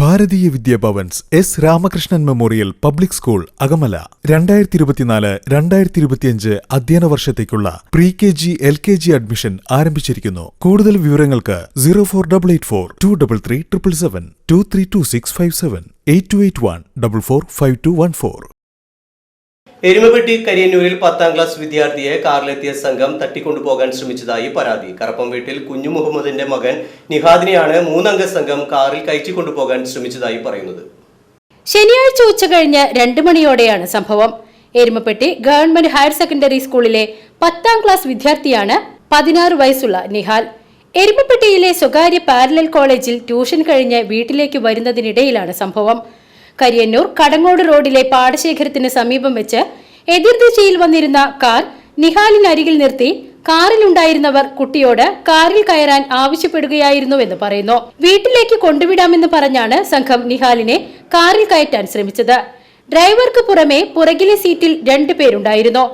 Bharatiya Vidyabhavans S Ramakrishnan memorial public school Akamala. രണ്ടായിരത്തി ഇരുപത്തിനാല് രണ്ടായിരത്തി ഇരുപത്തിയഞ്ച് അധ്യയന വർഷത്തേക്കുള്ള pre K G L K G admission ആരംഭിച്ചിരിക്കുന്നു. കൂടുതൽ വിവരങ്ങൾക്ക് zero four double eight four two double three triple seven two three two six five seven eight two eight one double four five two one four Erumapetty കരിയന്നൂരിൽ പത്താം class വിദ്യാർത്ഥിയെ കാറിലെത്തിയ സംഘം തട്ടിക്കൊണ്ടുപോകാൻ ശ്രമിച്ചതായി പരാതി. കറപ്പം വീട്ടിൽ കുഞ്ഞു മുഹമ്മദിന്റെ മകൻ നിഹാദിനെയാണ് മൂന്നംഗ സംഘം കാറിൽ കയറ്റി കൊണ്ടുപോകാൻ ശ്രമിച്ചതായി പറയുന്നത്. ശനിയാഴ്ച ഉച്ച കഴിഞ്ഞ് രണ്ട് മണിയോടെയാണ് സംഭവം. എരുമപ്പെട്ടി ഗവൺമെന്റ് ഹയർ സെക്കൻഡറി സ്കൂളിലെ പത്താം ക്ലാസ് വിദ്യാർത്ഥിയാണ് പതിനാറ് വയസ്സുള്ള നിഹാൽ. എരുമപ്പെട്ടിയിലെ സ്വകാര്യ പാരലൽ കോളേജിൽ ട്യൂഷൻ കഴിഞ്ഞ് വീട്ടിലേക്ക് വരുന്നതിനിടയിലാണ് സംഭവം. കരിയന്നൂർ കടങ്ങോട് റോഡിലെ പാടശേഖരത്തിന് സമീപം വെച്ച് എതിർദിശയിൽ വന്നിരുന്ന കാർ നിഹാലിനരികിൽ നിർത്തി കാറിലുണ്ടായിരുന്നവർ കുട്ടിയോട് കാറിൽ കയറാൻ ആവശ്യപ്പെടുകയായിരുന്നുവെന്ന് പറയുന്നു. വീട്ടിലേക്ക് കൊണ്ടുവിടാമെന്ന് പറഞ്ഞാണ് സംഘം നിഹാലിനെ കാറിൽ കയറ്റാൻ ശ്രമിച്ചത്. ഡ്രൈവർക്ക് പുറമെ പുറകിലെ സീറ്റിൽ രണ്ടു പേരുണ്ടായിരുന്നു.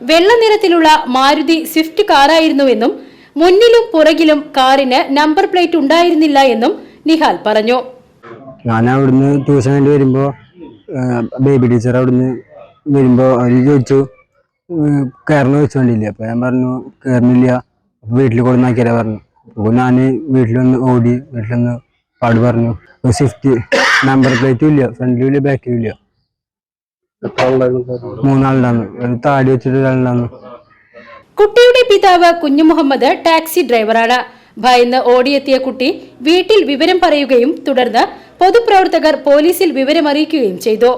വെള്ള നിറത്തിലുള്ള മാരുതി സ്വിഫ്റ്റ് കാറായിരുന്നുവെന്നും മുന്നിലും പുറകിലും കാറിന് നമ്പർ പ്ലേറ്റ് ഉണ്ടായിരുന്നില്ല എന്നും നിഹാൽ പറഞ്ഞു. ഞാൻ അവിടുന്ന് ട്യൂഷൻ വേണ്ടി വരുമ്പോൾ ബേബി ടീച്ചർ അവിടുന്ന് വരുമ്പോൾ അവർ ചോദിച്ചു കയറണ ചോദിച്ചു വേണ്ടിയില്ല അപ്പോൾ ഞാൻ പറഞ്ഞു കയറുന്നില്ല വീട്ടിൽ കൊടുന്നാക്കിയാലേ പറഞ്ഞു. അപ്പോൾ ഞാൻ വീട്ടിലൊന്ന് ഓടി വീട്ടിലൊന്ന് പാട് പറഞ്ഞു. സ്വിഫ്റ്റ് നമ്പർ പ്ലേറ്റും ഇല്ല ഫ്രണ്ടിലും ഇല്ല ബാക്കിലും ഇല്ല. മൂന്നാളുണ്ടായിരുന്നു താടി വെച്ചിട്ട് കുട്ടിയുടെ പിതാവ് കുഞ്ഞു മുഹമ്മദ് ടാക്സി ഡ്രൈവറാണ്. ഭയന്ന് ഓടിയെത്തിയ കുട്ടി വീട്ടിൽ വിവരം പറയുകയും തുടർന്ന് പൊതുപ്രവർത്തകർ പോലീസിൽ വിവരമറിയിക്കുകയും ചെയ്തു.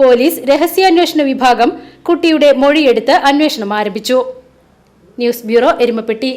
പോലീസ് രഹസ്യാന്വേഷണ വിഭാഗം കുട്ടിയുടെ മൊഴിയെടുത്ത് അന്വേഷണം ആരംഭിച്ചു. News bureau Erumapetty.